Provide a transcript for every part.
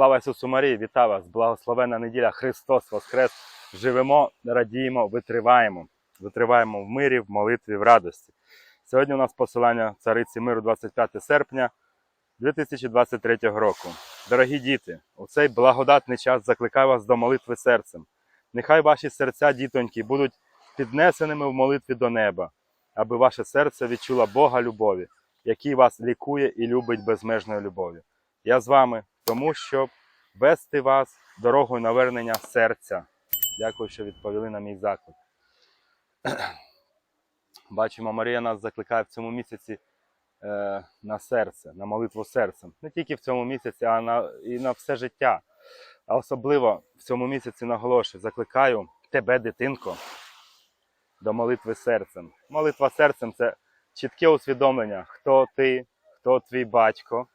Слава Ісусу Марії, вітаю вас! Благословена неділя! Христос Воскрес! Живемо, радіємо, витриваємо. Витриваємо в мирі, в молитві, в радості. Сьогодні у нас посилання цариці миру 25 серпня 2023 року. Дорогі діти, у цей благодатний час закликаю вас до молитви серцем. Нехай ваші серця, дітоньки, будуть піднесеними в молитві до неба, аби ваше серце відчуло Бога любові, який вас лікує і любить безмежною любов'ю. Я з вами, тому щоб вести вас дорогою навернення серця. Дякую, що відповіли на мій заклик. Бачимо, Марія нас закликає в цьому місяці е, на серце, на молитву серцем. Не тільки в цьому місяці, а на, і на все життя. А особливо в цьому місяці наголошую, закликаю тебе, дитинко, до молитви серцем. Молитва серцем це чітке усвідомлення, хто ти, хто твій батько,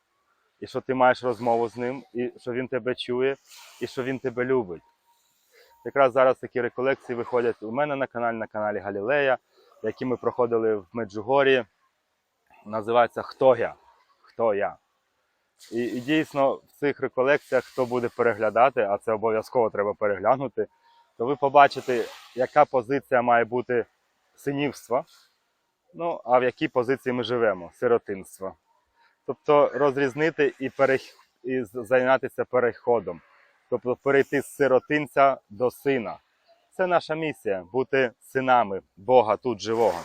і що ти маєш розмову з ним, і що він тебе чує, і що він тебе любить. Якраз зараз такі реколекції виходять у мене на каналі, на каналі Галілея, які ми проходили в Меджугорі. Називається Хто я? Хто я? І, і дійсно в цих реколекціях, хто буде переглядати, а це обов'язково треба переглянути, то ви побачите, яка позиція має бути синівства, ну а в якій позиції ми живемо сиротинства. Тобто розрізнити і, перех... і зайнятися переходом, тобто перейти з сиротинця до сина. Це наша місія бути синами Бога тут живого.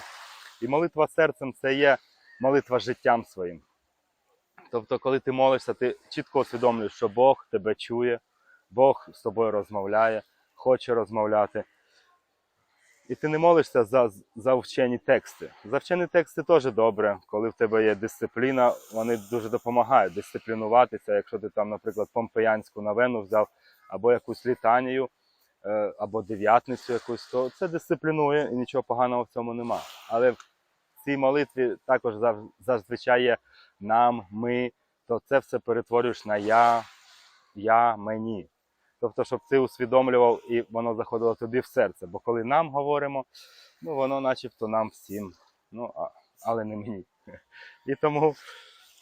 І молитва серцем це є молитва життям своїм. Тобто, коли ти молишся, ти чітко усвідомлюєш, що Бог тебе чує, Бог з тобою розмовляє, хоче розмовляти. І ти не молишся за, за вчені тексти. За вчені тексти теж добре, коли в тебе є дисципліна, вони дуже допомагають дисциплінуватися. Якщо ти там, наприклад, помпеянську новену взяв, або якусь літанію, е, або дев'ятницю якусь, то це дисциплінує і нічого поганого в цьому нема. Але в цій молитві також зазвичай є нам, ми, то це все перетворюєш на я, я, мені. Тобто, щоб ти усвідомлював і воно заходило тобі в серце. Бо коли нам говоримо, ну воно начебто нам всім, ну, а, але не мені. І тому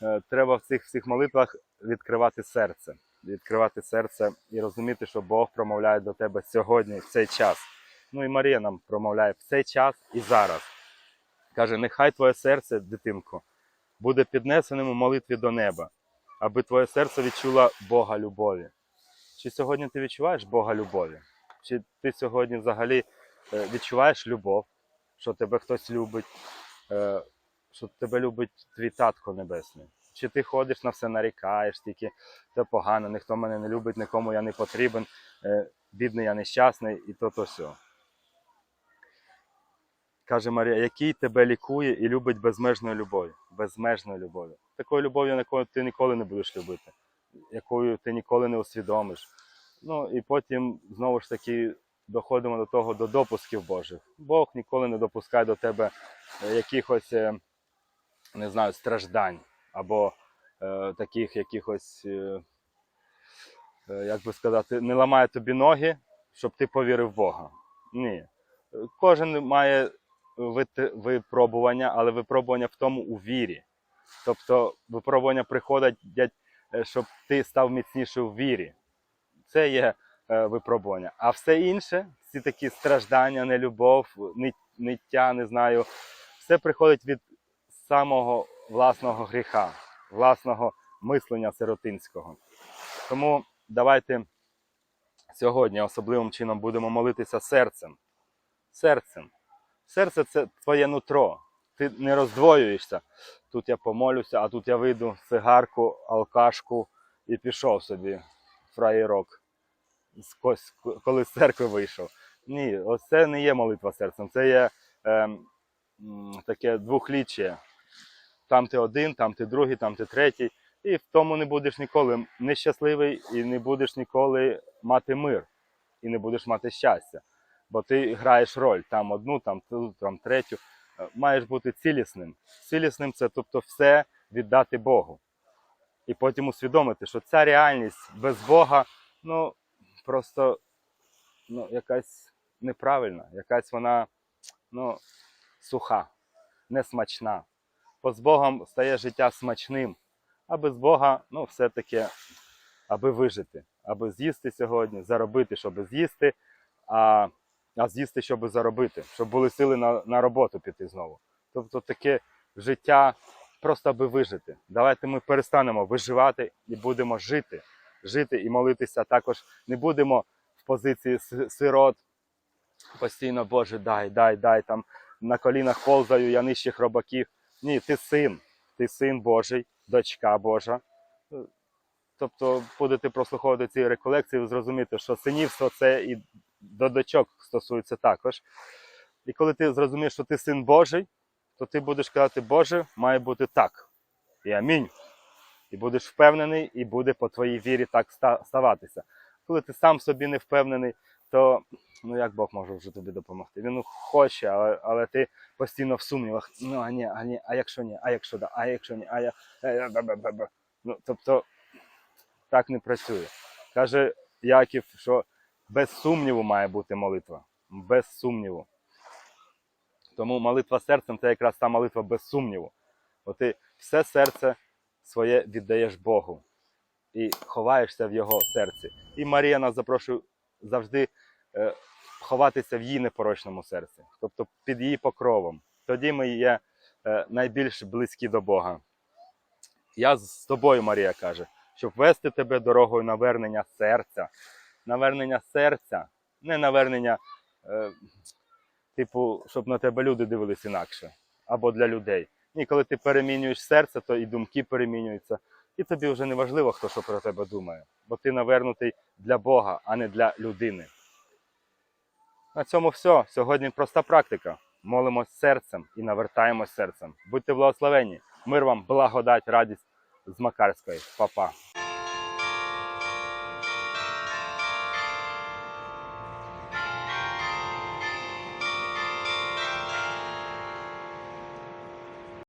е, треба в цих всіх молитвах відкривати серце. Відкривати серце і розуміти, що Бог промовляє до тебе сьогодні, в цей час. Ну і Марія нам промовляє в цей час і зараз. Каже, нехай твоє серце, дитинко, буде піднесеним у молитві до неба, аби твоє серце відчуло Бога любові. Чи сьогодні ти відчуваєш Бога любові? Чи ти сьогодні взагалі е, відчуваєш любов, що тебе хтось любить, е, що тебе любить твій татко небесний? Чи ти ходиш на все нарікаєш, тільки це погано, ніхто мене не любить, нікому я не потрібен, е, бідний я нещасний і то то все. Каже Марія, який тебе лікує і любить безмежною любов'ю. Безмежною любов'ю. Такою любов'ю, якою ти ніколи не будеш любити, якою ти ніколи не усвідомиш. Ну і потім знову ж таки доходимо до того, до допусків Божих. Бог ніколи не допускає до тебе е, якихось, е, не знаю, страждань або е, таких якихось, е, е, як би сказати, не ламає тобі ноги, щоб ти повірив в Бога. Ні. Кожен має випробування, але випробування в тому у вірі. Тобто випробування приходять, щоб ти став міцніший у вірі. Це є е, випробування. А все інше, всі такі страждання, нелюбов, ни- ниття, не знаю, все приходить від самого власного гріха, власного мислення сиротинського. Тому давайте сьогодні особливим чином будемо молитися серцем. Серцем. Серце це твоє нутро. Ти не роздвоюєшся. Тут я помолюся, а тут я вийду цигарку, алкашку і пішов собі фраєрок, коли з церкви вийшов. Ні, ось це не є молитва серцем, це є ем, таке двохліччя. Там ти один, там ти другий, там ти третій. І в тому не будеш ніколи нещасливий і не будеш ніколи мати мир, і не будеш мати щастя. Бо ти граєш роль там одну, там ту, там третю. Е, Маєш бути цілісним. Цілісним це тобто все віддати Богу. І потім усвідомити, що ця реальність без Бога, ну просто ну, якась неправильна, якась вона ну, суха, несмачна. Бо з Богом стає життя смачним, а без Бога, ну, все-таки аби вижити, аби з'їсти сьогодні, заробити, щоб з'їсти, а, а з'їсти, щоб заробити, щоб були сили на, на роботу піти знову. Тобто таке життя просто аби вижити. Давайте ми перестанемо виживати і будемо жити. Жити і молитися також не будемо в позиції сирот. Постійно, Боже, дай, дай, дай там на колінах ползаю, я нижчих робаків. Ні, ти син, ти син Божий, дочка Божа. Тобто будете прослуховувати ці реколекції, ви зрозумієте, що синівство це і до дочок стосується також. І коли ти зрозумієш, що ти син Божий, то ти будеш казати, Боже, має бути так. І амінь. І будеш впевнений, і буде по твоїй вірі так ставатися. Коли ти сам собі не впевнений, то ну як Бог може вже тобі допомогти? Він ну, хоче, але, але ти постійно в сумнівах. Ну а ні, а ні, а якщо ні, а якщо да, а якщо ні, а я. е, е, бе-бе-бе-бе». Ну, тобто так не працює. Каже Яків, що без сумніву має бути молитва. Без сумніву. Тому молитва серцем це якраз та молитва без сумніву. Бо ти все серце своє віддаєш Богу і ховаєшся в Його серці. І Марія нас запрошує завжди е, ховатися в її непорочному серці, тобто під її покровом. Тоді ми є е, найбільш близькі до Бога. Я з тобою, Марія каже, щоб вести тебе дорогою навернення серця. Навернення серця, не навернення, е, типу, щоб на тебе люди дивились інакше, або для людей. Ні, коли ти перемінюєш серце, то і думки перемінюються. І тобі вже не важливо, хто що про тебе думає, бо ти навернутий для Бога, а не для людини. На цьому все. Сьогодні проста практика. Молимось серцем і навертаємось серцем. Будьте благословені. Мир вам, благодать, радість з Макарської. Па-па.